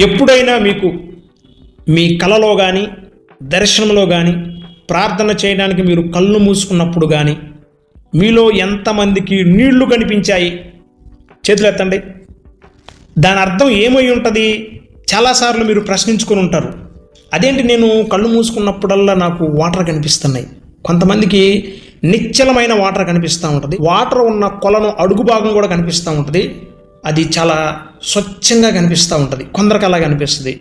ఎప్పుడైనా మీకు మీ కలలో కానీ దర్శనంలో కానీ ప్రార్థన చేయడానికి మీరు కళ్ళు మూసుకున్నప్పుడు కానీ మీలో ఎంతమందికి నీళ్ళు కనిపించాయి? చేతులు ఎత్తండి. దాని అర్థం ఏమై ఉంటుంది? చాలాసార్లు మీరు ప్రశ్నించుకొని ఉంటారు. అదేంటి నేను కళ్ళు మూసుకున్నప్పుడల్లా నాకు వాటర్ కనిపిస్తున్నాయి? కొంతమందికి నిశ్చలమైన వాటర్ కనిపిస్తూ ఉంటుంది. వాటర్ ఉన్న కొలను అడుగు భాగం కూడా కనిపిస్తూ ఉంటుంది. అది చాలా స్వచ్ఛంగా కనిపిస్తూ ఉంటుంది. కొందరికి అలా కనిపిస్తుంది.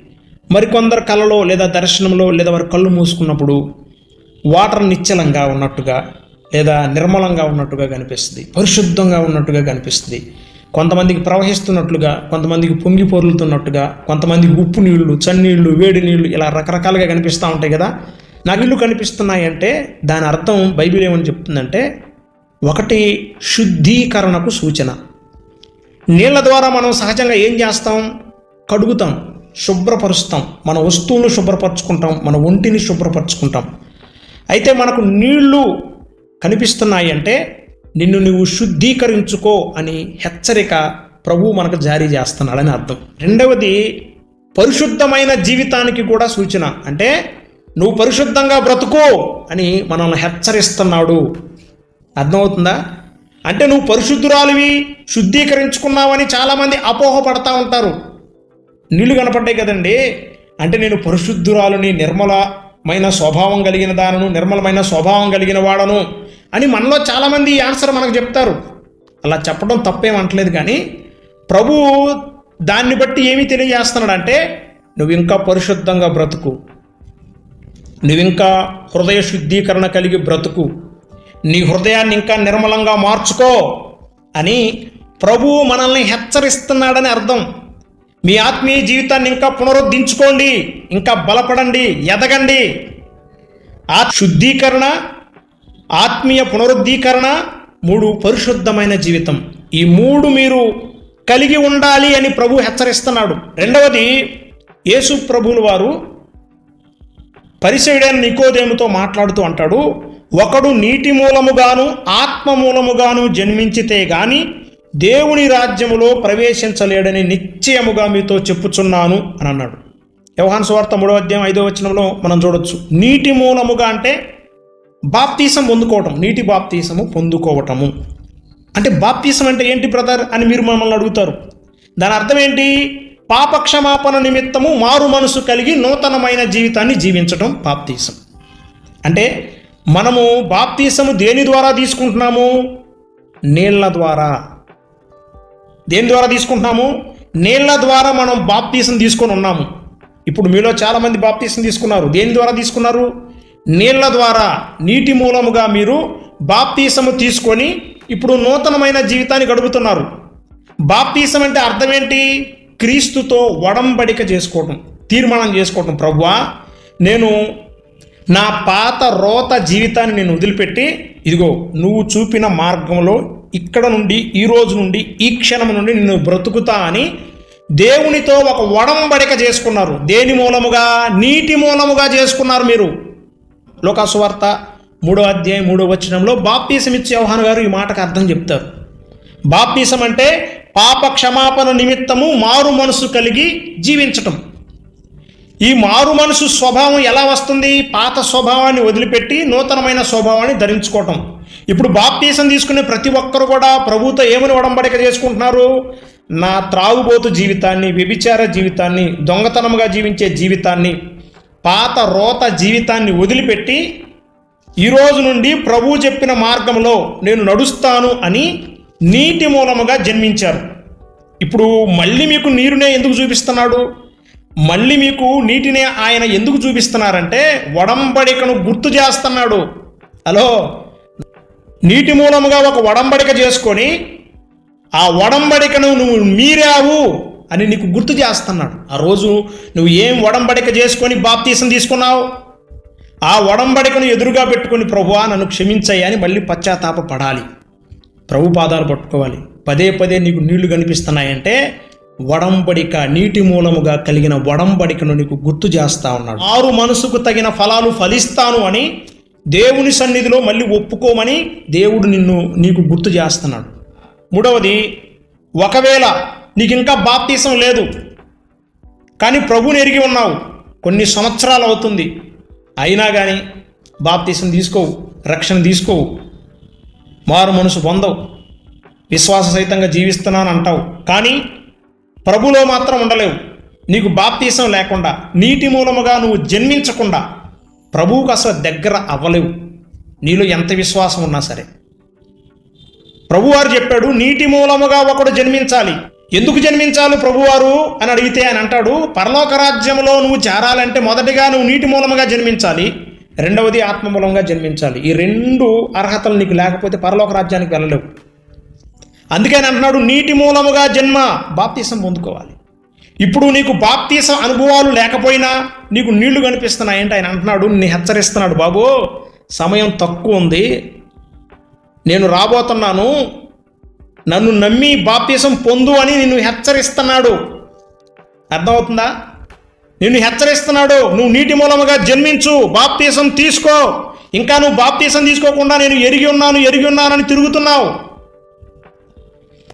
మరికొందరు కళలో లేదా దర్శనంలో లేదా వారి కళ్ళు మూసుకున్నప్పుడు వాటర్ నిశ్చలంగా ఉన్నట్టుగా లేదా నిర్మలంగా ఉన్నట్టుగా కనిపిస్తుంది. పరిశుద్ధంగా ఉన్నట్టుగా కనిపిస్తుంది. కొంతమందికి ప్రవహిస్తున్నట్లుగా కొంతమందికి పొంగి పొరులుతున్నట్టుగా కొంతమందికి ఉప్పు నీళ్ళు చన్నీళ్ళు వేడి నీళ్ళు ఇలా రకరకాలుగా కనిపిస్తూ ఉంటాయి కదా. నగిళ్ళు కనిపిస్తున్నాయి అంటే దాని అర్థం బైబిల్ ఏమని చెప్తుందంటే ఒకటి శుద్ధీకరణకు సూచన. నీళ్ళ ద్వారా మనం సహజంగా ఏం చేస్తాం? కడుగుతాం శుభ్రపరుస్తాం. మన వస్తువులను శుభ్రపరచుకుంటాం మన ఒంటిని శుభ్రపరచుకుంటాం. అయితే మనకు నీళ్ళు కనిపిస్తున్నాయి అంటే నిన్ను నువ్వు శుద్ధీకరించుకో అని హెచ్చరిక ప్రభువు మనకు జారీ చేస్తున్నాడని అర్థం. రెండవది పరిశుద్ధమైన జీవితానికి కూడా సూచన. అంటే నువ్వు పరిశుద్ధంగా బ్రతుకో అని మనల్ని హెచ్చరిస్తున్నాడు. అర్థమవుతుందా? అంటే నువ్వు పరిశుద్ధురాలివి శుద్ధీకరించుకున్నావని చాలామంది అపోహపడతా ఉంటారు. నీళ్ళు కనపడ్డాయి కదండి. అంటే నేను పరిశుద్ధురాలుని నిర్మలమైన స్వభావం కలిగిన దానను నిర్మలమైన స్వభావం కలిగిన వాడను అని మనలో చాలామంది ఈ ఆన్సర్ మనకు చెప్తారు. అలా చెప్పడం తప్పేం అంటలేదు కానీ ప్రభు దాన్ని బట్టి ఏమి తెలియజేస్తున్నాడంటే నువ్వు ఇంకా పరిశుద్ధంగా బ్రతుకు. నువ్వింకా హృదయ శుద్ధీకరణ కలిగి బ్రతుకు. నీ హృదయాన్ని ఇంకా నిర్మలంగా మార్చుకో అని ప్రభువు మనల్ని హెచ్చరిస్తున్నాడని అర్థం. మీ ఆత్మీయ జీవితాన్ని ఇంకా పునరుద్ధరించుకోండి ఇంకా బలపడండి ఎదగండి. ఆ శుద్ధీకరణ ఆత్మీయ పునరుద్ధీకరణ మూడు పరిశుద్ధమైన జీవితం. ఈ మూడు మీరు కలిగి ఉండాలి అని ప్రభు హెచ్చరిస్తున్నాడు. రెండవది యేసు ప్రభులు వారు పరిసయుడైన నికోదేముతో మాట్లాడుతూ అంటాడు ఒకడు నీటి మూలముగాను ఆత్మ మూలముగాను జన్మించితే గాని దేవుని రాజ్యములో ప్రవేశించలేడని నిశ్చయముగా మీతో చెప్పుచున్నాను అని అన్నాడు. వ్యవహాన్ స్వార్థ మూడో అధ్యాయం ఐదో వచనంలో మనం చూడొచ్చు. నీటి మూలముగా అంటే బాప్తీసం పొందుకోవటం నీటి బాప్తీసము పొందుకోవటము. అంటే బాప్తీసం అంటే ఏంటి బ్రదర్ అని మీరు మమ్మల్ని అడుగుతారు. దాని అర్థం ఏంటి? పాపక్షమాపణ నిమిత్తము మారు మనసు కలిగి నూతనమైన జీవితాన్ని జీవించటం బాప్తీసం. అంటే మనము బాప్తీసము దేని ద్వారా తీసుకుంటున్నాము? నీళ్ళ ద్వారా. దేని ద్వారా తీసుకుంటున్నాము? నీళ్ళ ద్వారా మనం బాప్తీసం తీసుకొని ఉన్నాము. ఇప్పుడు మీలో చాలామంది బాప్తీసం తీసుకున్నారు. దేని ద్వారా తీసుకున్నారు? నీళ్ళ ద్వారా. నీటి మూలముగా మీరు బాప్తీసము తీసుకొని ఇప్పుడు నూతనమైన జీవితాన్ని గడుపుతున్నారు. బాప్తీసం అంటే అర్థం ఏంటి? క్రీస్తుతో వడంబడిక చేసుకోవటం తీర్మానం చేసుకోవటం. ప్రభువా నేను నా పాత రోత జీవితాన్ని నేను వదిలిపెట్టి ఇదిగో నువ్వు చూపిన మార్గంలో ఇక్కడ నుండి ఈ రోజు నుండి ఈ క్షణం నుండి నేను బ్రతుకుతా అని దేవునితో ఒక వడంబడిక చేసుకున్నారు. దేని మూలముగా? నీటి మూలముగా చేసుకున్నారు మీరు. లోకాసువార్త మూడో అధ్యాయం మూడో వచనంలో బాప్తీసం ఇచ్చే యోహాను గారు ఈ మాటకు అర్థం చెప్తారు. బాప్తీసం అంటే పాప క్షమాపణ నిమిత్తము మారు మనసు కలిగి జీవించటం. ఈ మారు మనసు స్వభావం ఎలా వస్తుంది? పాత స్వభావాన్ని వదిలిపెట్టి నూతనమైన స్వభావాన్ని ధరించుకోవటం. ఇప్పుడు బాప్తీసం తీసుకునే ప్రతి ఒక్కరు కూడా ప్రభుతో ఏమని ఒడంబడిక చేసుకుంటున్నారు? నా త్రాగుబోతు జీవితాన్ని వ్యభిచార జీవితాన్ని దొంగతనముగా జీవించే జీవితాన్ని పాత రోత జీవితాన్ని వదిలిపెట్టి ఈ రోజు నుండి ప్రభువు చెప్పిన మార్గంలో నేను నడుస్తాను అని నీటి మూలముగా జన్మించారు. ఇప్పుడు మళ్ళీ మీకు నీరునే ఎందుకు చూపిస్తున్నాడు? మళ్ళీ మీకు నీటిని ఆయన ఎందుకు చూపిస్తున్నారంటే వడంబడికను గుర్తు చేస్తున్నాడు. హలో? నీటి మూలముగా ఒక వడంబడిక చేసుకొని ఆ వడంబడికను నువ్వు మీరావు అని నీకు గుర్తు చేస్తున్నాడు. ఆ రోజు నువ్వు ఏం వడంబడిక చేసుకొని బాప్తీసం తీసుకున్నావు? ఆ వడంబడికను ఎదురుగా పెట్టుకొని ప్రభువా నన్ను క్షమించాయి అని మళ్ళీ పశ్చాత్తాప పడాలి. ప్రభు పాదాలు పట్టుకోవాలి. పదే పదే నీకు నీళ్ళు కనిపిస్తున్నాయంటే వడంబడిక నీటి మూలముగా కలిగిన వడంబడికను నీకు గుర్తు చేస్తా ఉన్నాడు. ఆరు మనసుకు తగిన ఫలాలు ఫలిస్తాను అని దేవుని సన్నిధిలో మళ్ళీ ఒప్పుకోమని దేవుడు నిన్ను నీకు గుర్తు చేస్తున్నాడు. మూడవది ఒకవేళ నీకు ఇంకా బాప్తీసం లేదు కానీ ప్రభుని ఎరిగి ఉన్నావు కొన్ని సంవత్సరాలు అవుతుంది అయినా కానీ బాప్తీసం తీసుకోవు రక్షణ తీసుకోవు మారు మనసు పొందవు విశ్వాస సహితంగా జీవిస్తున్నాను అంటావు కానీ ప్రభులో మాత్రం ఉండలేవు. నీకు బాప్తీసం లేకుండా నీటి మూలముగా నువ్వు జన్మించకుండా ప్రభువుకు అసలు దగ్గర అవ్వలేవు. నీలో ఎంత విశ్వాసం ఉన్నా సరే. ప్రభువారు చెప్పాడు నీటి మూలముగా ఒకడు జన్మించాలి. ఎందుకు జన్మించాలి ప్రభువారు? అని అడిగితే ఆయన అంటాడు పరలోక రాజ్యంలో నువ్వు చేరాలంటే మొదటిగా నువ్వు నీటి మూలముగా జన్మించాలి రెండవది ఆత్మ మూలంగా జన్మించాలి. ఈ రెండు అర్హతలు నీకు లేకపోతే పరలోక రాజ్యానికి వెళ్ళలేవు. అందుకని అంటున్నాడు నీటి మూలముగా జన్మ బాప్తీసం పొందుకోవాలి. ఇప్పుడు నీకు బాప్తీసం అనుభవాలు లేకపోయినా నీకు నీళ్ళు కనిపిస్తున్నాయంటే ఆయన అంటున్నాడు నిన్ను హెచ్చరిస్తున్నాడు బాబు సమయం తక్కువ ఉంది. నేను రాబోతున్నాను. నన్ను నమ్మి బాప్తీసం పొందు అని నిన్ను హెచ్చరిస్తున్నాడు. అర్థమవుతుందా? నిన్ను హెచ్చరిస్తున్నాడు నువ్వు నీటి మూలముగా జన్మించు బాప్తీసం తీసుకో. ఇంకా నువ్వు బాప్తీసం తీసుకోకుండా నేను ఎరిగి ఉన్నాను ఎరిగి ఉన్నానని తిరుగుతున్నావు.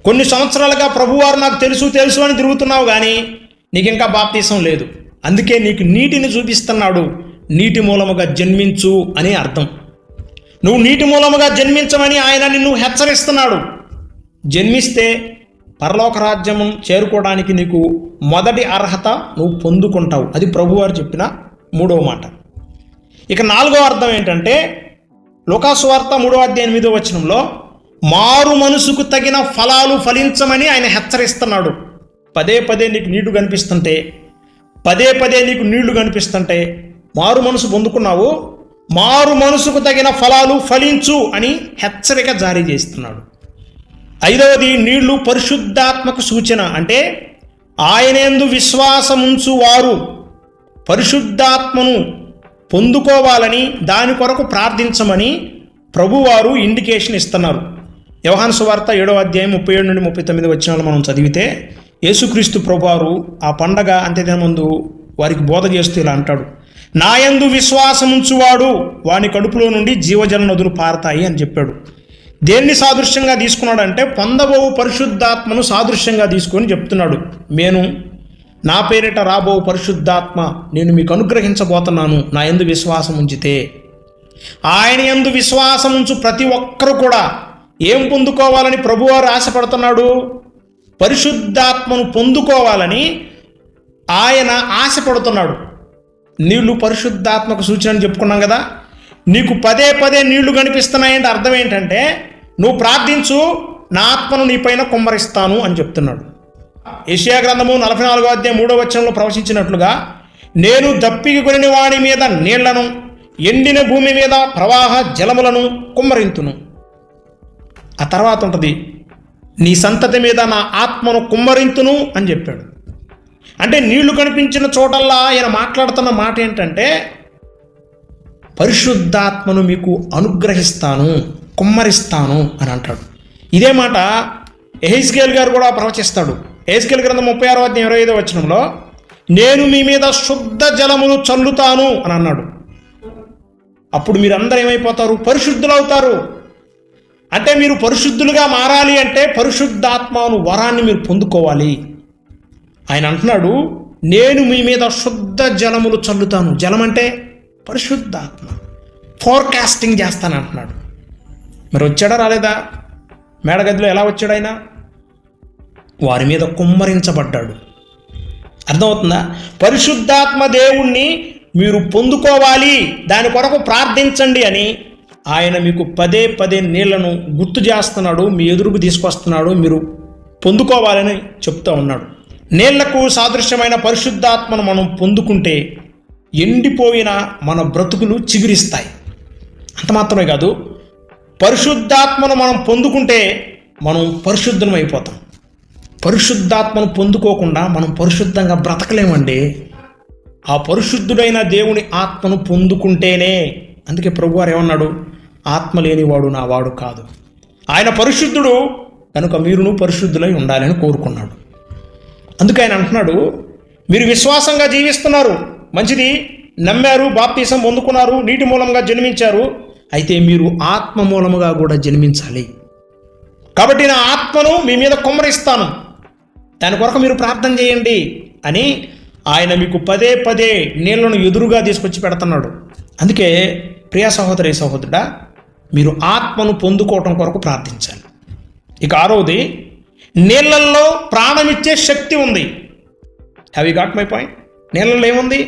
కొన్ని సంవత్సరాలుగా ప్రభువారు నాకు తెలుసు తెలుసు అని తిరుగుతున్నావు కానీ నీకు ఇంకా బాప్తీసం లేదు. అందుకే నీకు నీటిని చూపిస్తున్నాడు. నీటి మూలముగా జన్మించు అని అర్థం. నువ్వు నీటి మూలముగా జన్మించమని ఆయన నిన్ను హెచ్చరిస్తున్నాడు. జన్మిస్తే పరలోక రాజ్యము చేరుకోవడానికి నీకు మొదటి అర్హత నువ్వు పొందుకుంటావు. అది ప్రభువారు చెప్పిన మూడవ మాట. ఇక నాలుగో అర్థం ఏంటంటే లోకాసువార్త మూడో అధ్యాయ ఎనిమిదో వచనంలో మారు మనసుకు తగిన ఫలాలు ఫలించమని ఆయన హెచ్చరిస్తున్నాడు. పదే పదే నీకు నీళ్ళు కనిపిస్తుంటే పదే పదే నీకు నీళ్ళు కనిపిస్తుంటే మారు మనసు పొందుకున్నావు మారు మనసుకు తగిన ఫలాలు ఫలించు అని హెచ్చరిక జారీ చేస్తున్నాడు. ఐదవది నీళ్ళు పరిశుద్ధాత్మకు సూచన అంటే ఆయనేందు విశ్వాసముంచు వారు పరిశుద్ధాత్మను పొందుకోవాలని దాని కొరకు ప్రార్థించమని ప్రభువారు ఇండికేషన్ ఇస్తున్నారు. వ్యవహాన్ సువార్త ఏడో అధ్యాయం ముప్పై ఏడు నుండి ముప్పై తొమ్మిది వచ్చిన మనం చదివితే యేసుక్రీస్తు ప్రభువారు ఆ పండగ అంత్యదిన ముందు వారికి బోధ చేస్తూ ఇలా అంటాడు నాయందు విశ్వాసముంచువాడు వాని కడుపులో నుండి జీవజల నదులు పారతాయి అని చెప్పాడు. దేన్ని సాదృశ్యంగా తీసుకున్నాడంటే పొందబో పరిశుద్ధాత్మను సాదృశ్యంగా తీసుకొని చెప్తున్నాడు నేను నా పేరిట రాబో పరిశుద్ధాత్మ నేను మీకు అనుగ్రహించబోతున్నాను నా ఎందు విశ్వాసం ఉంచితే ఆయన ఎందు విశ్వాసం ఉంచు ప్రతి ఒక్కరు కూడా ఏం పొందుకోవాలని ప్రభువారు ఆశపడుతున్నాడు? పరిశుద్ధాత్మను పొందుకోవాలని ఆయన ఆశపడుతున్నాడు. నీళ్ళు పరిశుద్ధాత్మకు సూచన అని చెప్పుకున్నాం కదా? నీకు పదే పదే నీళ్ళు కనిపిస్తున్నాయంటే అర్థం ఏంటంటే నువ్వు ప్రార్థించు నా ఆత్మను నీపైన కుమ్మరిస్తాను అని చెప్తున్నాడు. ఏషియా గ్రంథము నలభై నాలుగో అధ్యాయం మూడో వచనంలో ప్రవచించినట్లుగా నేను దప్పికి కొనిన వాడి మీద నీళ్ళను ఎండిన భూమి మీద ప్రవాహ జలములను కుమ్మరింతును. ఆ తర్వాత ఉంటుంది నీ సంతతి మీద నా ఆత్మను కుమ్మరింతును అని చెప్పాడు. అంటే నీళ్ళు కనిపించిన చోటల్లా ఆయన మాట్లాడుతున్న మాట ఏంటంటే పరిశుద్ధాత్మను మీకు అనుగ్రహిస్తాను కుమ్మరిస్తాను అని అంటాడు. ఇదే మాట ఎహెస్కేల్ గారు కూడా ప్రవచిస్తాడు. ఎహెస్కేల్ గ్రంథం ముప్పై ఆరో అధ్యాయం ఇరవై ఐదో వచనంలో నేను మీ మీద శుద్ధ జలమును చల్లుతాను అని అన్నాడు. అప్పుడు మీరందరూ ఏమైపోతారు? పరిశుద్ధులవుతారు. అంటే మీరు పరిశుద్ధులుగా మారాలి అంటే పరిశుద్ధాత్మను వరాన్ని మీరు పొందుకోవాలి. ఆయన అంటున్నాడు నేను మీ మీద శుద్ధ జలములు చల్లుతాను. జలం అంటే పరిశుద్ధాత్మ. ఫోర్కాస్టింగ్ చేస్తాను అంటున్నాడు. మరి వచ్చాడా రాలేదా? మేడగదిలో ఎలా వచ్చాడు ఆయన? వారి మీద కుమ్మరించబడ్డాడు. అర్థమవుతుందా? పరిశుద్ధాత్మ దేవుణ్ణి మీరు పొందుకోవాలి దాని కొరకు ప్రార్థించండి అని ఆయన మీకు పదే పదే నీళ్ళను గుర్తు చేస్తున్నాడు మీ ఎదురుకు తీసుకొస్తున్నాడు మీరు పొందుకోవాలని చెప్తూ ఉన్నాడు. నీళ్ళకు సాదృశ్యమైన పరిశుద్ధాత్మను మనం పొందుకుంటే ఎండిపోయిన మన బ్రతుకులు చిగురిస్తాయి. అంత మాత్రమే కాదు పరిశుద్ధాత్మను మనం పొందుకుంటే మనం పరిశుద్ధం అయిపోతాం. పరిశుద్ధాత్మను పొందుకోకుండా మనం పరిశుద్ధంగా బ్రతకలేమండి. ఆ పరిశుద్ధుడైన దేవుని ఆత్మను పొందుకుంటేనే అందుకే ప్రభువారు ఏమన్నాడు? ఆత్మ లేనివాడు నా వాడు కాదు. ఆయన పరిశుద్ధుడు కనుక మీరును పరిశుద్ధులై ఉండాలని కోరుకున్నాడు. అందుకే ఆయన అంటున్నాడు మీరు విశ్వాసంగా జీవిస్తున్నారు మంచిది. నమ్మారు బాప్తీసం పొందుకున్నారు నీటి మూలంగా జన్మించారు. అయితే మీరు ఆత్మ మూలముగా కూడా జన్మించాలి. కాబట్టి నా ఆత్మను మీ మీద కుమ్మరిస్తాను. దాని కొరకు మీరు ప్రార్థన చేయండి అని ఆయన మీకు పదే పదే నీళ్ళను ఎదురుగా తీసుకొచ్చి పెడుతున్నాడు. అందుకే ప్రియ సహోదరి సహోదరుడా మీరు ఆత్మను పొందుకోవటం కొరకు ప్రార్థించాలి ఇక ఆరోది నీళ్ళల్లో ప్రాణమిచ్చే శక్తి ఉంది. Have you got my point నీళ్ళల్లో ఏముంది?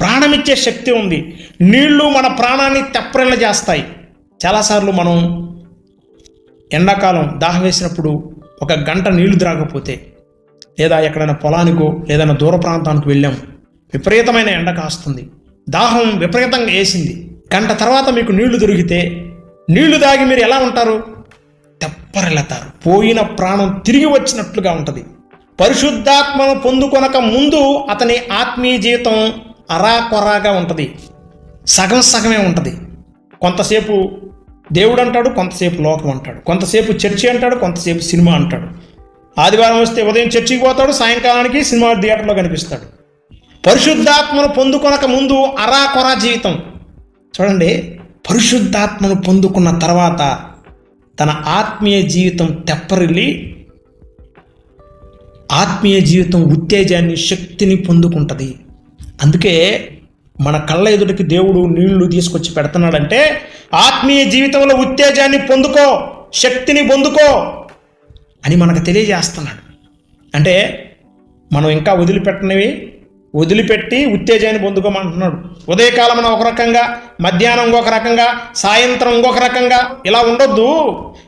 ప్రాణమిచ్చే శక్తి ఉంది. నీళ్ళు మన ప్రాణాన్ని తెప్పరిల్ల చేస్తాయి. చాలాసార్లు మనం ఎండాకాలం దాహం వేసినప్పుడు ఒక గంట నీళ్ళు త్రాగకపోతే లేదా ఎక్కడైనా పొలానికో ఏదైనా దూర ప్రాంతానికి వెళ్ళాం విపరీతమైన ఎండ కాస్తుంది. దాహం విపరీతంగా వేసింది. గంట తర్వాత మీకు నీళ్ళు దొరికితే నీళ్ళు తాగి మీరు ఎలా ఉంటారు? తెప్పరిల్లుతారు పోయిన ప్రాణం తిరిగి వచ్చినట్లుగా ఉంటుంది. పరిశుద్ధాత్మను పొందుకొనక ముందు అతని ఆత్మీయ జీవితం అరాకొరాగా ఉంటుంది. సగం సగమే ఉంటుంది. కొంతసేపు దేవుడు అంటాడు కొంతసేపు లోకం అంటాడు. కొంతసేపు చర్చి అంటాడు కొంతసేపు సినిమా అంటాడు. ఆదివారం వస్తే ఉదయం చర్చికి పోతాడు సాయంకాలానికి సినిమా థియేటర్లో కనిపిస్తాడు. పరిశుద్ధాత్మను పొందుకొనక ముందు అరాకొరా జీవితం. చూడండి పరిశుద్ధాత్మను పొందుకున్న తర్వాత తన ఆత్మీయ జీవితం తెప్పరిల్లి ఆత్మీయ జీవితం ఉత్తేజాన్ని శక్తిని పొందుకుంటుంది. అందుకే మన కళ్ళ ఎదుటికి దేవుడు నీళ్ళు తీసుకొచ్చి పెడుతున్నాడంటే ఆత్మీయ జీవితంలో ఉత్తేజాన్ని పొందుకో శక్తిని పొందుకో అని మనకు తెలియజేస్తున్నాడు. అంటే మనం ఇంకా వదిలిపెట్టనివి వదిలిపెట్టి ఉత్తేజాన్ని పొందుకోమంటున్నాడు. ఉదయకాలం ఒక రకంగా మధ్యాహ్నం ఇంకొక రకంగా సాయంత్రం ఇంకొక రకంగా ఇలా ఉండొద్దు.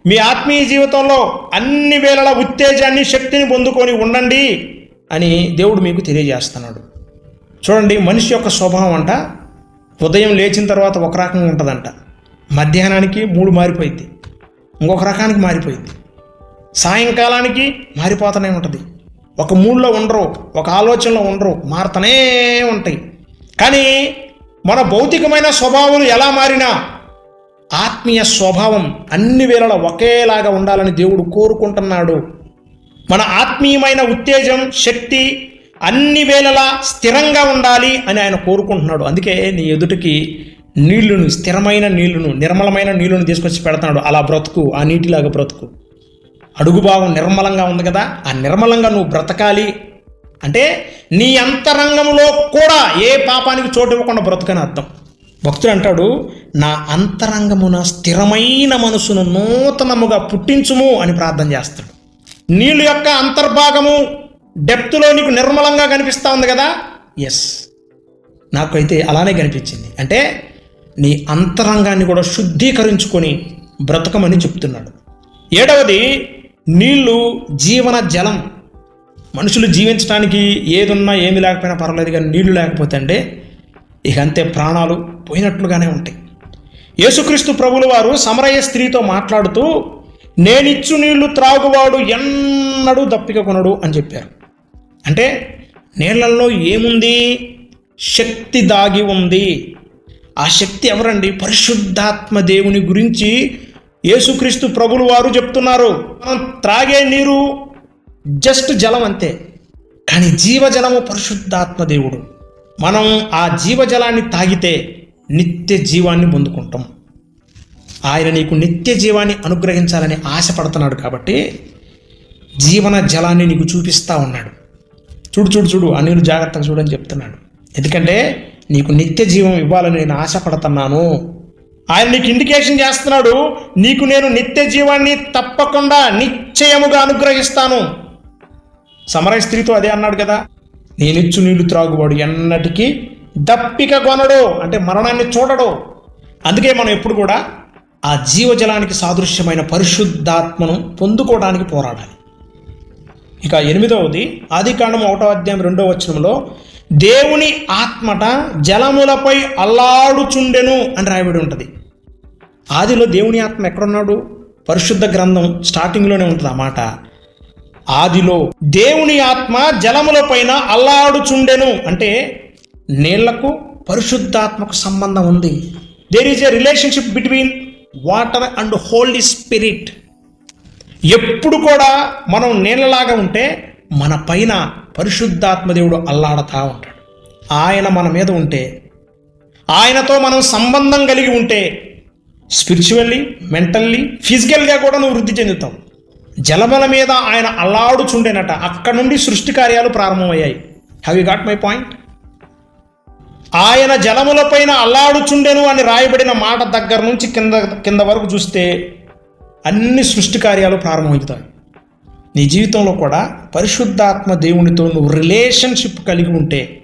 మీ ఆత్మీయ జీవితంలో అన్ని వేళల ఉత్తేజాన్ని శక్తిని పొందుకొని ఉండండి అని దేవుడు మీకు తెలియజేస్తున్నాడు. చూడండి మనిషి యొక్క స్వభావం అంట ఉదయం లేచిన తర్వాత ఒక రకంగా ఉంటుందంట. మధ్యాహ్నానికి మూడు మారిపోయింది ఇంకొక రకానికి మారిపోయింది సాయంకాలానికి మారిపోతూనే ఉంటుంది. ఒక మూడ్లో ఉండరు ఒక ఆలోచనలో ఉండరు మారుతూనే ఉంటాయి. కానీ మన భౌతికమైన స్వభావం ఎలా మారినా ఆత్మీయ స్వభావం అన్ని వేళల ఒకేలాగా ఉండాలని దేవుడు కోరుకుంటున్నాడు. మన ఆత్మీయమైన ఉత్తేజం శక్తి అన్ని వేళలా స్థిరంగా ఉండాలి అని ఆయన కోరుకుంటున్నాడు. అందుకే నీ ఎదుటికి నీళ్ళును స్థిరమైన నీళ్ళను నిర్మలమైన నీళ్ళను తీసుకొచ్చి పెడతాడు అలా బ్రతుకు ఆ నీటిలాగా బ్రతుకు. అడుగు భాగం నిర్మలంగా ఉంది కదా ఆ నిర్మలంగా నువ్వు బ్రతకాలి. అంటే నీ అంతరంగంలో కూడా ఏ పాపానికి చోటు ఇవ్వకుండా బ్రతకని అర్థం. భక్తుడు అంటాడు నా అంతరంగమున స్థిరమైన మనసును నూతనముగా పుట్టించుము అని ప్రార్థన చేస్తాడు. నీళ్ళు యొక్క అంతర్భాగము డెప్త్లో నీకు నిర్మలంగా కనిపిస్తూ ఉంది కదా? ఎస్ నాకైతే అలానే కనిపించింది. అంటే నీ అంతరంగాన్ని కూడా శుద్ధీకరించుకొని బ్రతకమని చెప్తున్నాడు. ఏడవది నీళ్ళు జీవన జలం. మనుషులు జీవించడానికి ఏదున్నా ఏమి లేకపోయినా పర్వాలేదు కానీ నీళ్ళు లేకపోతే అంటే ఇక అంతే ప్రాణాలు పోయినట్లుగానే ఉంటాయి. యేసుక్రీస్తు ప్రభుల వారు సమరయ్య స్త్రీతో మాట్లాడుతూ నేనిచ్చు నీళ్ళు త్రాగువాడు ఎన్నడూ దప్పిక కొనడు అని చెప్పారు. అంటే నీళ్ళల్లో ఏముంది? శక్తి దాగి ఉంది. ఆ శక్తి ఎవరండి? పరిశుద్ధాత్మ దేవుని గురించి యేసుక్రీస్తు ప్రభులు వారు చెప్తున్నారు మనం త్రాగే నీరు జస్ట్ జలం అంతే కానీ జీవజలము పరిశుద్ధాత్మ దేవుడు. మనం ఆ జీవజలాన్ని తాగితే నిత్య జీవాన్ని పొందుకుంటాం. ఆయన నీకు నిత్య జీవాన్ని అనుగ్రహించాలని ఆశపడుతున్నాడు కాబట్టి జీవన జలాన్ని నీకు చూపిస్తూ ఉన్నాడు. చూడు చూడు చూడు ఆ నీరు జాగ్రత్తగా చూడని చెప్తున్నాడు. ఎందుకంటే నీకు నిత్య జీవం ఇవ్వాలని నేను ఆశపడుతున్నాను. ఆయన నీకు ఇండికేషన్ చేస్తున్నాడు నీకు నేను నిత్య జీవాన్ని తప్పకుండా నిశ్చయముగా అనుగ్రహిస్తాను. సమరయ స్త్రీతో అదే అన్నాడు కదా నేనిచ్చు నీళ్ళు త్రాగువాడు ఎన్నటికీ దప్పిక కొనడు అంటే మరణాన్ని చూడడు. అందుకే మనం ఎప్పుడు కూడా ఆ జీవజలానికి సాదృశ్యమైన పరిశుద్ధాత్మను పొందుకోవడానికి పోరాడాలి. ఇక ఎనిమిదవది ఆదికాండం ఒకటో అధ్యాయం రెండో వచనంలో దేవుని ఆత్మట జలములపై అల్లాడుచుండెను అని రాయబడి ఉంటుంది. ఆదిలో దేవుని ఆత్మ ఎక్కడున్నాడు? పరిశుద్ధ గ్రంథం స్టార్టింగ్లోనే ఉంటుంది అన్నమాట ఆదిలో దేవుని ఆత్మ జలముల పైన అల్లాడుచుండెను. అంటే నీళ్ళకు పరిశుద్ధాత్మకు సంబంధం ఉంది. There is a relationship between water and holy spirit ఎప్పుడు కూడా మనం నీళ్ళలాగా ఉంటే మన పైన పరిశుద్ధాత్మ దేవుడు అల్లాడుతూ ఉంటాడు. ఆయన మన మీద ఉంటే ఆయనతో మనం సంబంధం కలిగి ఉంటే స్పిరిచువల్లీ మెంటల్లీ ఫిజికల్గా కూడా నువ్వు వృద్ధి చెందుతావు. జలముల మీద ఆయన అల్లాడుచుండేనట. అక్కడ నుండి సృష్టి కార్యాలు ప్రారంభమయ్యాయి. Have you got my point ఆయన జలములపైన అల్లాడుచుండెను అని రాయబడిన మాట దగ్గర నుంచి కింద కింద వరకు చూస్తే అన్ని సృష్టి కార్యాలు ప్రారంభమవుతాయి. నీ జీవితంలో కూడా పరిశుద్ధాత్మ దేవునితో నువ్వు రిలేషన్షిప్ కలిగి ఉంటే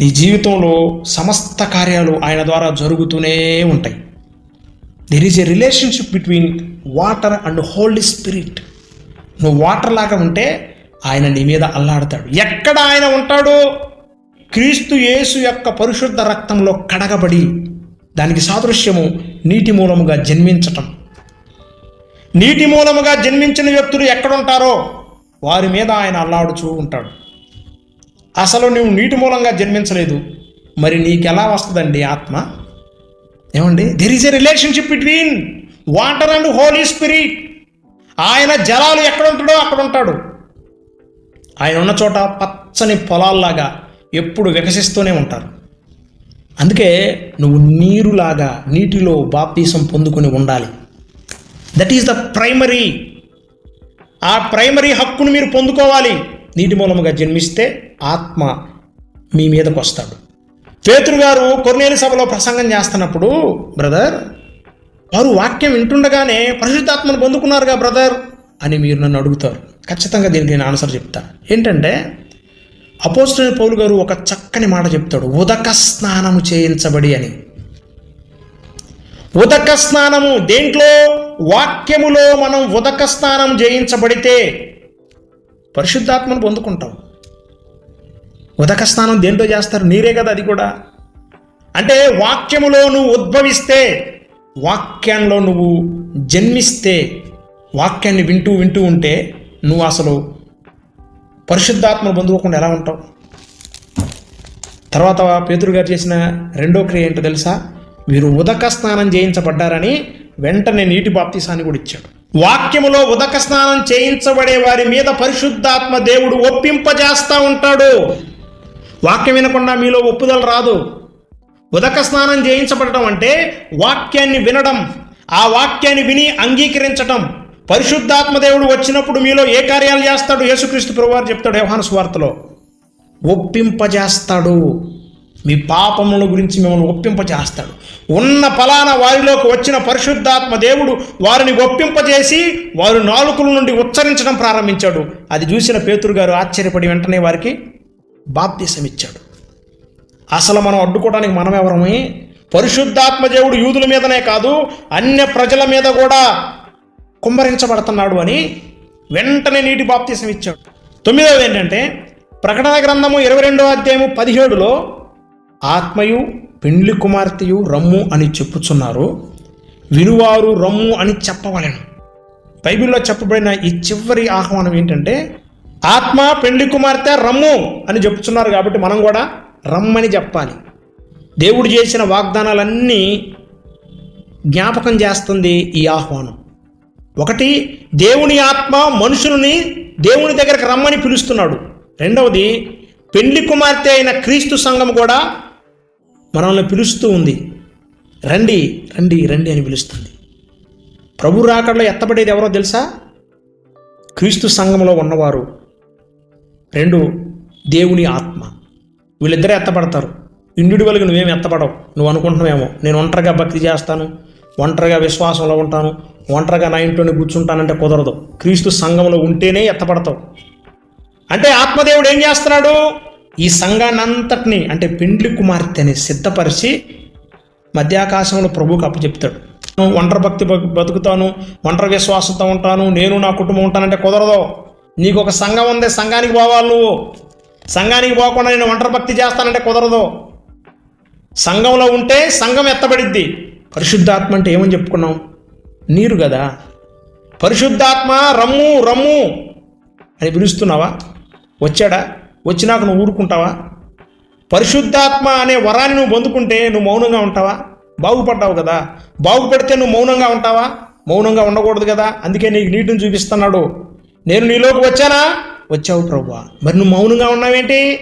నీ జీవితంలో సమస్త కార్యాలు ఆయన ద్వారా జరుగుతూనే ఉంటాయి. There is a relationship between water and holy spirit నువ్వు వాటర్ లాగా ఉంటే ఆయన నీ మీద అల్లాడతాడు. ఎక్కడ ఆయన ఉంటాడో క్రీస్తు యేసు యొక్క పరిశుద్ధ రక్తంలో కడగబడి దానికి సాదృశ్యము నీటి మూలముగా జన్మించటం. నీటి మూలముగా జన్మించిన వ్యక్తులు ఎక్కడుంటారో వారి మీద ఆయన అల్లాడుచూ ఉంటాడు. అసలు నువ్వు నీటి మూలంగా జన్మించలేదు. మరి నీకెలా వస్తుందండి ఆత్మ? ఏమండి? There is a relationship between water and holy spirit ఆయన జలాలు ఎక్కడ ఉంటాడో అక్కడ ఉంటాడు ఆయన ఉన్న చోట పచ్చని పొలాల్లాగా ఎప్పుడు వికసిస్తూనే ఉంటారు. అందుకే నువ్వు నీరులాగా నీటిలో బాప్తీసం పొందుకొని ఉండాలి. దట్ ఈస్ ద ప్రైమరీ ఆ ప్రైమరీ హక్కును మీరు పొందుకోవాలి. నీటి మూలముగా జన్మిస్తే ఆత్మ మీ మీదకు వస్తాడు. పేతురు గారు కొర్నేలి సభలో ప్రసంగం చేస్తున్నప్పుడు బ్రదర్ వారు వాక్యం వింటుండగానే పరిశుద్ధాత్మను పొందుకున్నారుగా బ్రదర్? అని మీరు నన్ను అడుగుతారు. ఖచ్చితంగా దీనికి నేను ఆన్సర్ చెప్తా. ఏంటంటే అపోస్టల్ పౌలు గారు ఒక చక్కని మాట చెప్తాడు. ఉదక స్నానము చేయించబడి అని. ఉదక స్నానము దేంట్లో? వాక్యములో మనం ఉదక స్నానం చేయించబడితే పరిశుద్ధాత్మను పొందుకుంటాం. ఉదక స్నానం దేంట్లో చేస్తారు? నీరే కదా అది కూడా. అంటే వాక్యములో నువ్వు ఉద్భవిస్తే వాక్యంలో నువ్వు జన్మిస్తే వాక్యాన్ని వింటూ వింటూ ఉంటే నువ్వు అసలు పరిశుద్ధాత్మను పొందుకోకుండా ఎలా ఉంటావు? తర్వాత పేతురు గారు చేసిన రెండో క్రియ ఏంటో తెలుసా? వీరు ఉదక స్నానం చేయించబడ్డారని వెంటనే నీటి బాప్తీసాన్ని కూడా ఇచ్చాడు. వాక్యములో ఉదక స్నానం చేయించబడే వారి మీద పరిశుద్ధాత్మ దేవుడు ఒప్పింపజేస్తూ ఉంటాడు. వాక్యం వినకుండా మీలో ఒప్పుదల రాదు. ఉదక స్నానం చేయించబడటం అంటే వాక్యాన్ని వినడం ఆ వాక్యాన్ని విని అంగీకరించటం. పరిశుద్ధాత్మదేవుడు వచ్చినప్పుడు మీలో ఏ కార్యాలు చేస్తాడు? యేసుక్రీస్తు ప్రభువారు చెప్తాడు యోహాను స్వార్తలో. ఒప్పింపజేస్తాడు. మీ పాపముల గురించి మిమ్మల్ని ఒప్పింపజేస్తాడు. ఉన్న ఫలానా వారిలోకి వచ్చిన పరిశుద్ధాత్మ దేవుడు వారిని ఒప్పింపజేసి వారు నాలుకల నుండి ఉచ్చరించడం ప్రారంభించాడు. అది చూసిన పేతురు గారు ఆశ్చర్యపడి వెంటనే వారికి బాప్తీసం ఇచ్చాడు అసలు మనం అడ్డుకోవడానికి మనం ఎవరమే పరిశుద్ధాత్మదేవుడు యూదుల మీదనే కాదు అన్య ప్రజల మీద కూడా కుమ్మరించబడుతున్నాడు అని వెంటనే నీటి బాప్తీసం ఇచ్చాడు తొమ్మిదవది ఏంటంటే ప్రకటన గ్రంథము ఇరవై రెండవ అధ్యాయము పదిహేడులో ఆత్మయు పెండ్లి కుమార్తెయు రమ్ము అని చెప్పుచున్నారు. వినువారు రమ్ము అని చెప్పవలెను. బైబిల్లో చెప్పబడిన ఈ చివరి ఆహ్వానం ఏంటంటే ఆత్మ పెండ్లి కుమార్తె రమ్ము అని చెప్తున్నారు కాబట్టి మనం కూడా రమ్మని చెప్పాలి. దేవుడు చేసిన వాగ్దానాలన్నీ జ్ఞాపకం చేస్తుంది ఈ ఆహ్వానం. ఒకటి దేవుని ఆత్మ మనుషులని దేవుని దగ్గరకు రమ్మని పిలుస్తున్నాడు. రెండవది పెండ్లి కుమార్తె అయిన క్రీస్తు సంఘం కూడా మనల్ని పిలుస్తూ ఉంది. రండి రండి రండి అని పిలుస్తుంది. ప్రభు రాకడలో ఎత్తబడేది ఎవరో తెలుసా? క్రీస్తు సంఘంలో ఉన్నవారు. రెండు దేవుని ఆత్మ. వీళ్ళిద్దరే ఎత్తపడతారు ఇండివిడువల్గా నువ్వేమి ఎత్తపడవు నువ్వు అనుకుంటున్నావేమో నేను ఒంటరిగా భక్తి చేస్తాను ఒంటరిగా విశ్వాసంలో ఉంటాను ఒంటరిగా నా ఇంట్లోనే కూర్చుంటానంటే కుదరదు. క్రీస్తు సంఘంలో ఉంటేనే ఎత్తపడతావు అంటే ఆత్మదేవుడు ఏం చేస్తున్నాడు? ఈ సంఘాన్నంతటిని అంటే పెండ్లి కుమార్తెని సిద్ధపరిచి మధ్యాకాశంలో ప్రభువుకి అప్పచెప్తాడు. ఒంటరి భక్తి బ- బతుకుతాను ఒంటరి విశ్వాసంతో ఉంటాను నేను నా కుటుంబం ఉంటానంటే కుదరదు. నీకు ఒక సంఘం ఉంది సంఘానికి పోవాలి నువ్వు. సంఘానికి పోకుండా నేను ఒంటరి భక్తి చేస్తానంటే కుదరదు. సంఘంలో ఉంటే సంఘం ఎత్తబడిద్ది. పరిశుద్ధాత్మ అంటే ఏమని చెప్పుకున్నాం? నీరు కదా. పరిశుద్ధాత్మ రమ్ము రమ్ము. అని పిలుస్తున్నావా? వచ్చాడా? వచ్చినాక నువ్వు ఊరుకుంటావా? పరిశుద్ధాత్మ అనే వరాన్ని నువ్వు పొందుకుంటే నువ్వు మౌనంగా ఉంటావా? బాగుపడ్డావు కదా. బాగుపడితే నువ్వు మౌనంగా ఉంటావా? మౌనంగా ఉండకూడదు కదా. అందుకే నీకు నీటిని చూపిస్తున్నాడు. నేను నీలోకి వచ్చానా? వచ్చావు ప్రభువా. మరి నువ్వు మౌనంగా ఉన్నావేంటి?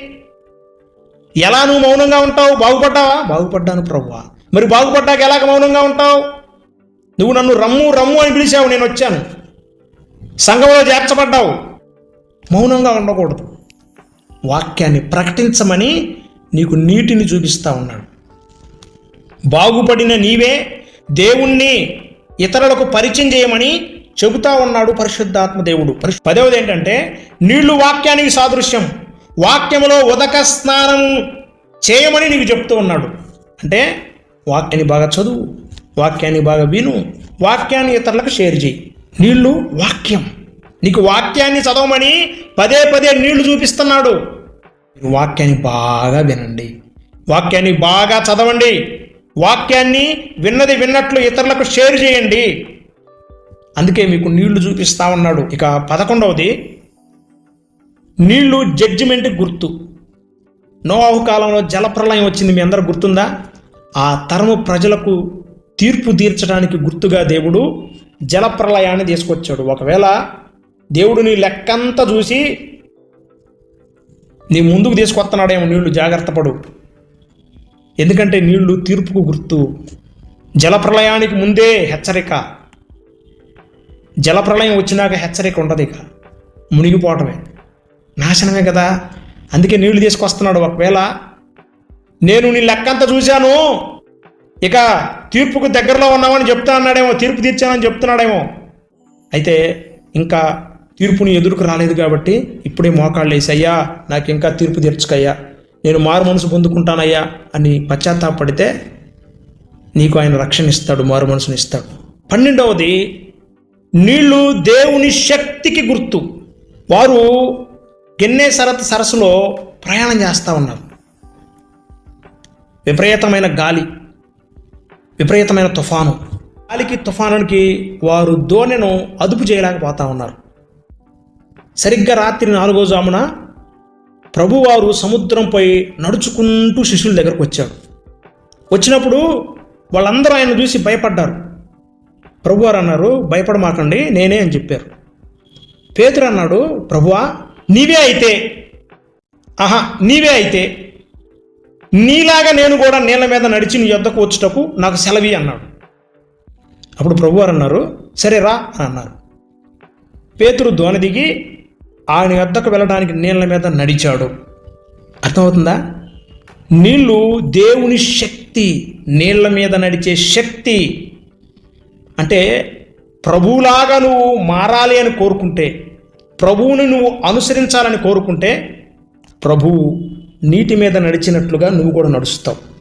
ఎలా నువ్వు మౌనంగా ఉంటావు? బాగుపడ్డావా? బాగుపడ్డాను ప్రభువా. మరి బాగుపడ్డాక ఎలాగ మౌనంగా ఉంటావు? నువ్వు నన్ను రమ్ము రమ్ము అని పిలిచావు నేను వచ్చాను. సంఘంలో చేర్చబడ్డావు. మౌనంగా ఉండకూడదు. వాక్యాన్ని ప్రకటించమని నీకు నీటిని చూపిస్తా ఉన్నాడు. బాగుపడిన నీవే దేవుణ్ణి ఇతరులకు పరిచయం చేయమని చెబుతా ఉన్నాడు పరిశుద్ధాత్మ దేవుడు. పదవది ఏంటంటే నీళ్ళు వాక్యానికి సాదృశ్యం. వాక్యములో ఉదక స్నానం చేయమని నీకు చెప్తూ ఉన్నాడు. అంటే వాక్యాన్ని బాగా చదువు వాక్యాన్ని బాగా విను వాక్యాన్ని ఇతరులకు షేర్ చేయి. నీళ్ళు వాక్యం. నీకు వాక్యాన్ని చదవమని పదే పదే నీళ్ళు చూపిస్తున్నాడు. వాక్యాన్ని బాగా వినండి. వాక్యాన్ని బాగా చదవండి. వాక్యాన్ని విన్నది విన్నట్లు ఇతరులకు షేర్ చేయండి. అందుకే మీకు నీళ్ళు చూపిస్తా ఉన్నాడు. ఇక పదకొండవది నీళ్ళు జడ్జిమెంట్ గుర్తు. నోవాహు కాలంలో జలప్రలయం వచ్చింది మీ అందరూ గుర్తుందా? ఆ తరము ప్రజలకు తీర్పు తీర్చడానికి గుర్తుగా దేవుడు జలప్రలయాన్ని తీసుకొచ్చాడు. ఒకవేళ దేవుడు నీ లెక్కంతా చూసి నీ ముందుకు తీసుకొస్తున్నాడేమో నీళ్ళు జాగ్రత్త పడు. ఎందుకంటే నీళ్ళు తీర్పుకు గుర్తు. జలప్రలయానికి ముందే హెచ్చరిక. జలప్రలయం వచ్చినాక హెచ్చరిక ఉండదు ఇక. మునిగిపోవటమే. నాశనమే కదా. అందుకే నీళ్ళు తీసుకొస్తున్నాడు ఒకవేళ నేను నీ లెక్కంతా చూశాను ఇక తీర్పుకు దగ్గరలో ఉన్నామని చెప్తా అన్నాడేమో తీర్పు తీర్చానని చెప్తున్నాడేమో. అయితే ఇంకా తీర్పుని ఎదురుకు రాలేదు కాబట్టి ఇప్పుడే మోకాళ్ళు వేసయ్యా అయ్యా నాకు ఇంకా తీర్పు తీర్చుకయ్యా. నేను మారు మనసు పొందుకుంటానయ్యా అని పశ్చాత్తాపడితే నీకు ఆయన రక్షణ ఇస్తాడు మారు మనసుని ఇస్తాడు. పన్నెండవది నీళ్ళు దేవుని శక్తికి గుర్తు. వారు గెన్నేసరత్ సరస్సులో ప్రయాణం చేస్తూ ఉన్నారు. విపరీతమైన గాలి విపరీతమైన తుఫాను. గాలికి తుఫానునికి వారు దోణెను అదుపు చేయలేకపోతా ఉన్నారు. సరిగ్గా రాత్రి నాలుగో జామున ప్రభువారు సముద్రంపై నడుచుకుంటూ శిష్యుల దగ్గరకు వచ్చాడు వచ్చినప్పుడు వాళ్ళందరూ ఆయన చూసి భయపడ్డారు. ప్రభువారు అన్నారు భయపడమాకండి నేనే అని చెప్పారు. పేతురు అన్నాడు ప్రభువా నీవే అయితే ఆహా నీవే అయితే నీలాగా నేను కూడా నీళ్ళ మీద నడిచి నీ యొద్దకు వచ్చుటకు నాకు సెలవి అన్నాడు. అప్పుడు ప్రభువారు అన్నారు సరే రా అని అన్నారు. పేతురు దోణ దిగి ఆయన యొద్దకు వెళ్ళడానికి నీళ్ళ మీద నడిచాడు. అర్థమవుతుందా? నీళ్ళు దేవుని శక్తి నీళ్ళ మీద నడిచే శక్తి అంటే ప్రభువులాగా నువ్వు మారాలి అని కోరుకుంటే ప్రభువుని నువ్వు అనుసరించాలని కోరుకుంటే ప్రభువు నీటి మీద నడిచినట్లుగా నువ్వు కూడా నడుస్తావు.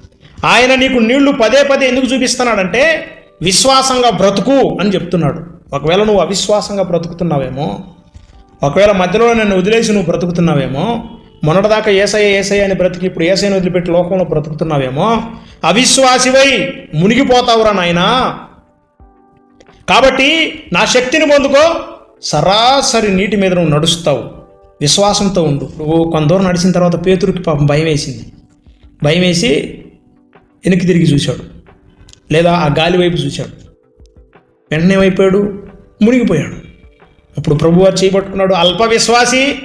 ఆయన నీకు నీళ్ళు పదే పదే ఎందుకు చూపిస్తున్నాడంటే విశ్వాసంగా బ్రతుకు అని చెప్తున్నాడు. ఒకవేళ నువ్వు అవిశ్వాసంగా బ్రతుకుతున్నావేమో ఒకవేళ మధ్యలో నన్ను వదిలేసి నువ్వు బ్రతుకుతున్నావేమో మొన్నటిదాకా ఏసయ ఏసయ్య అని బ్రతికి ఇప్పుడు ఏసైని వదిలిపెట్టి లోకంలో బ్రతుకుతున్నావేమో అవిశ్వాసివై మునిగిపోతావురా నాయనా. కాబట్టి నా శక్తిని పొందుకో. సరాసరి నీటి మీద నువ్వు నడుస్తావు. విశ్వాసంతో ఉండు. నువ్వు కొంత దూరం నడిచిన తర్వాత పేతురికి పాపం భయం వేసింది. భయం వేసి వెనక్కి తిరిగి చూశాడు. లేదా ఆ గాలి వైపు చూశాడు. వెంటనే అయిపోయాడు మునిగిపోయాడు. అప్పుడు ప్రభువారు చేయబట్టుకున్నాడు అల్ప విశ్వాసి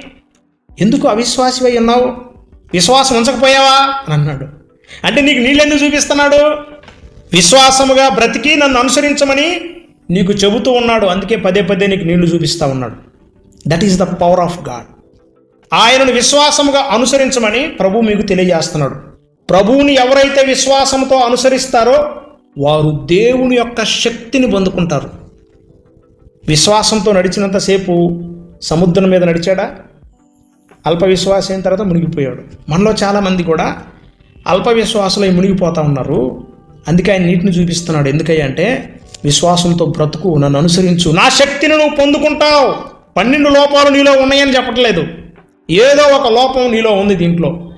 ఎందుకు అవిశ్వాసి అయి ఉన్నావు? విశ్వాసం ఉంచకపోయావా? అని అన్నాడు. అంటే నీకు నీళ్ళెందుకు చూపిస్తున్నాడు? విశ్వాసముగా బ్రతికి నన్ను అనుసరించమని నీకు చెబుతూ ఉన్నాడు అందుకే పదే పదే నీకు నీళ్ళు చూపిస్తా ఉన్నాడు. That is the power of God ఆయనను విశ్వాసముగా అనుసరించమని ప్రభు మీకు తెలియజేస్తున్నాడు. ప్రభువుని ఎవరైతే విశ్వాసంతో అనుసరిస్తారో వారు దేవుని యొక్క శక్తిని పొందుకుంటారు. విశ్వాసంతో నడిచినంతసేపు సముద్రం మీద నడిచాడా? అల్ప విశ్వాసం అయిన తర్వాత మునిగిపోయాడు. మనలో చాలామంది కూడా అల్ప విశ్వాసులై మునిగిపోతూ ఉన్నారు. అందుకే ఆయన నీటిని చూపిస్తున్నాడు. ఎందుకంటే అంటే విశ్వాసంతో బ్రతుకు నన్ను అనుసరించు. నా శక్తిని నువ్వు పొందుకుంటావు. పన్నెండు లోపాలు నీలో ఉన్నాయని చెప్పట్లేదు. ఏదో ఒక లోపం నీలో ఉంది దీంట్లో.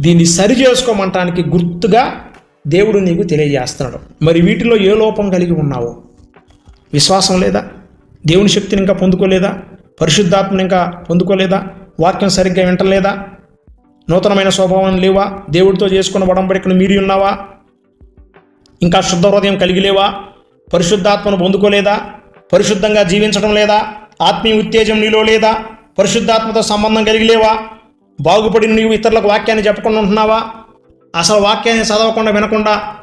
దీన్ని సరి చేసుకోమంటానికి గుర్తుగా దేవుడు నీకు తెలియజేస్తున్నాడు. మరి వీటిలో ఏ లోపం కలిగి ఉన్నావు? విశ్వాసం లేదా? దేవుని శక్తిని ఇంకా పొందుకోలేదా? పరిశుద్ధాత్మని ఇంకా పొందుకోలేదా? వాక్యం సరిగ్గా వింటలేదా? నూతనమైన స్వభావం లేవా? దేవుడితో చేసుకున్న వడంబడికను మీరి ఉన్నావా? ఇంకా శుద్ధ హృదయం కలిగి లేవా? పరిశుద్ధాత్మను పొందుకోలేదా? పరిశుద్ధంగా జీవించడం లేదా? ఆత్మీయ ఉత్తేజం నీలో లేదా? పరిశుద్ధాత్మతో సంబంధం కలిగిలేవా బాగుపడిన నీవు ఇతరులకు వాక్యాన్ని చెప్పకుండా ఉంటున్నావా? అసలు వాక్యాన్ని చదవకుండా వినకుండా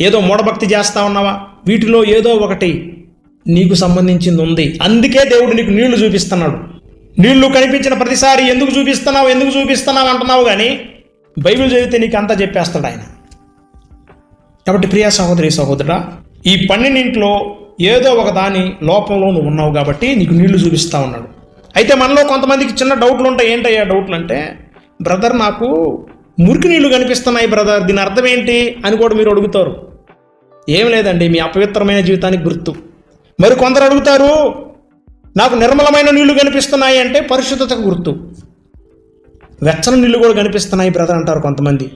ఏదో మూఢభక్తి చేస్తా ఉన్నావా? వీటిలో ఏదో ఒకటి నీకు సంబంధించింది ఉంది. అందుకే దేవుడు నీకు నీళ్ళు చూపిస్తున్నాడు. నీళ్ళు కనిపించిన ప్రతిసారి ఎందుకు చూపిస్తున్నావు ఎందుకు చూపిస్తున్నావు అంటున్నావు కానీ బైబిల్ చదివితే నీకు అంతా చెప్పేస్తాడు ఆయన. కాబట్టి ప్రియా సహోదరి సహోదరుడా ఈ పన్నెండింట్లో ఏదో ఒక దాని లోపంలో నువ్వు ఉన్నావు కాబట్టి నీకు నీళ్ళు చూపిస్తా ఉన్నాడు. అయితే మనలో కొంతమందికి చిన్న డౌట్లు ఉంటాయి. ఏంటయ్యా డౌట్లు అంటే బ్రదర్ నాకు మురికి నీళ్ళు కనిపిస్తున్నాయి బ్రదర్. దీని అర్థం ఏంటి? అని కూడా మీరు అడుగుతారు. ఏం లేదండి మీ అపవిత్రమైన జీవితానికి గుర్తు. మరి కొందరు అడుగుతారు నాకు నిర్మలమైన నీళ్ళు కనిపిస్తున్నాయి అంటే పరిశుద్ధతకు గుర్తు. వెచ్చని నీళ్ళు కూడా కనిపిస్తున్నాయి బ్రదర్ అంటారు కొంతమంది.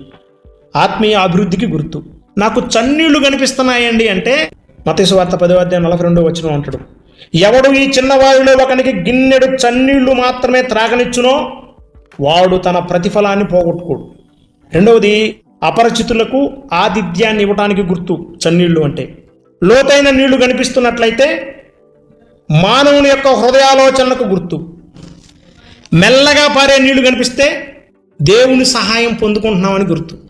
ఆత్మీయ అభివృద్ధికి గుర్తు. నాకు చన్నీళ్ళు కనిపిస్తున్నాయండి అంటే మతేశ్వార్త పదో అధ్యాయం నలభై రెండో వచ్చిన అంటాడు. ఎవడు ఈ చిన్నవారిలో ఒకనికి గిన్నెడు చన్నీళ్ళు మాత్రమే త్రాగనిచ్చునో వాడు తన ప్రతిఫలాన్ని పోగొట్టుకోడు. రెండవది అపరిచితులకు ఆతిథ్యాన్ని ఇవ్వడానికి గుర్తు చన్నీళ్ళు అంటే. లోతైన నీళ్ళు కనిపిస్తున్నట్లయితే మానవుని యొక్క హృదయాలోచనలకు గుర్తు. మెల్లగా పారే నీళ్ళు కనిపిస్తే దేవుని సహాయం పొందుకుంటున్నామని గుర్తు.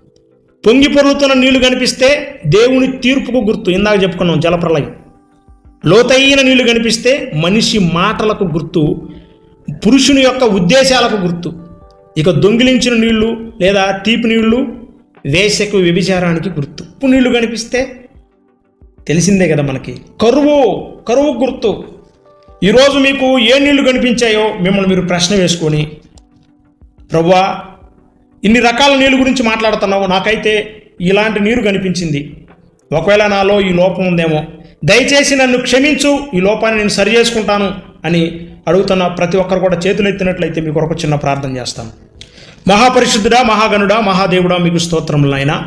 పొంగి పొర్లుతున్న నీళ్ళు కనిపిస్తే దేవుని తీర్పుకు గుర్తు. ఇందాక చెప్పుకున్నాం జలప్రలయం. లోతైన నీళ్ళు కనిపిస్తే మనిషి మాటలకు గుర్తు పురుషుని యొక్క ఉద్దేశాలకు గుర్తు. ఇక దొంగిలించిన నీళ్ళు లేదా తీపి నీళ్ళు వేసకు వ్యభిచారానికి గుర్తు. ఉప్పు నీళ్ళు కనిపిస్తే తెలిసిందే కదా మనకి. కరువు కరువు గుర్తు. ఈరోజు మీకు ఏ నీళ్ళు కనిపించాయో మిమ్మల్ని మీరు ప్రశ్న వేసుకొని ప్రవ్వా ఇన్ని రకాల నీళ్ళు గురించి మాట్లాడుతున్నావు. నాకైతే ఇలాంటి నీరు కనిపించింది. ఒకవేళ నాలో ఈ లోపం ఉందేమో. దయచేసి నన్ను క్షమించు. ఈ లోపాన్ని నేను సరి చేసుకుంటాను అని అడుగుతున్న ప్రతి ఒక్కరు కూడా చేతులు ఎత్తినట్లయితే మీకు ఒక చిన్న ప్రార్థన చేస్తాను. మహాపరిశుద్ధుడా మహాగణుడా మహాదేవుడా మీకు స్తోత్రములైనా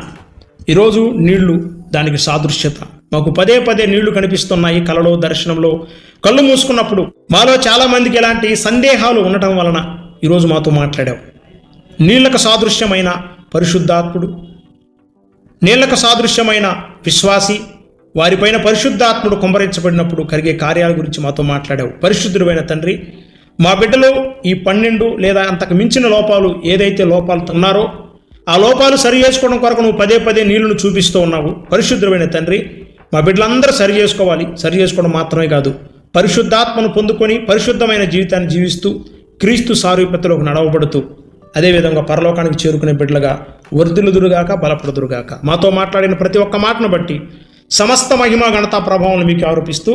ఈరోజు నీళ్ళు దానికి సాదృశ్యత. మాకు పదే పదే నీళ్ళు కనిపిస్తున్నాయి కలలో దర్శనంలో. కళ్ళు మూసుకున్నప్పుడు మాలో చాలామందికి ఇలాంటి సందేహాలు ఉండటం వలన ఈరోజు మాతో మాట్లాడావు. నీళ్ళకు సాదృశ్యమైన పరిశుద్ధాత్ముడు నీళ్ళకు సాదృశ్యమైన విశ్వాసి వారిపైన పరిశుద్ధాత్ముడు కుమ్మరించబడినప్పుడు కలిగే కార్యాల గురించి మాతో మాట్లాడావు. పరిశుద్ధుడైన తండ్రి మా బిడ్డలో ఈ పన్నెండు లేదా అంతకు మించిన లోపాలు ఏదైతే లోపాలు ఉన్నారో ఆ లోపాలు సరి చేసుకోవడం కొరకు నువ్వు పదే పదే నీళ్ళను చూపిస్తూ ఉన్నావు. పరిశుద్ధమైన తండ్రి మా బిడ్డలందరూ సరి చేసుకోవాలి. సరి చేసుకోవడం మాత్రమే కాదు. పరిశుద్ధాత్మను పొందుకొని పరిశుద్ధమైన జీవితాన్ని జీవిస్తూ క్రీస్తు సారూప్యతలోకి నడవబడుతూ అదేవిధంగా పరలోకానికి చేరుకునే బిడ్డలుగా వర్ధిల్లుదురుగాక బలపడుదురుగాక మాతో మాట్లాడిన ప్రతి ఒక్క మాటను బట్టి సమస్త మహిమ ఘనతా ప్రభావం మీకు ఆరోపిస్తూ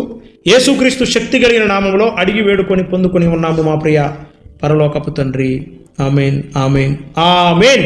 యేసుక్రీస్తు శక్తి కలిగిన నామంలో అడిగి వేడుకొని పొందుకొని ఉన్నాము మా ప్రియ పరలోకపు తండ్రి. Amen amen amen.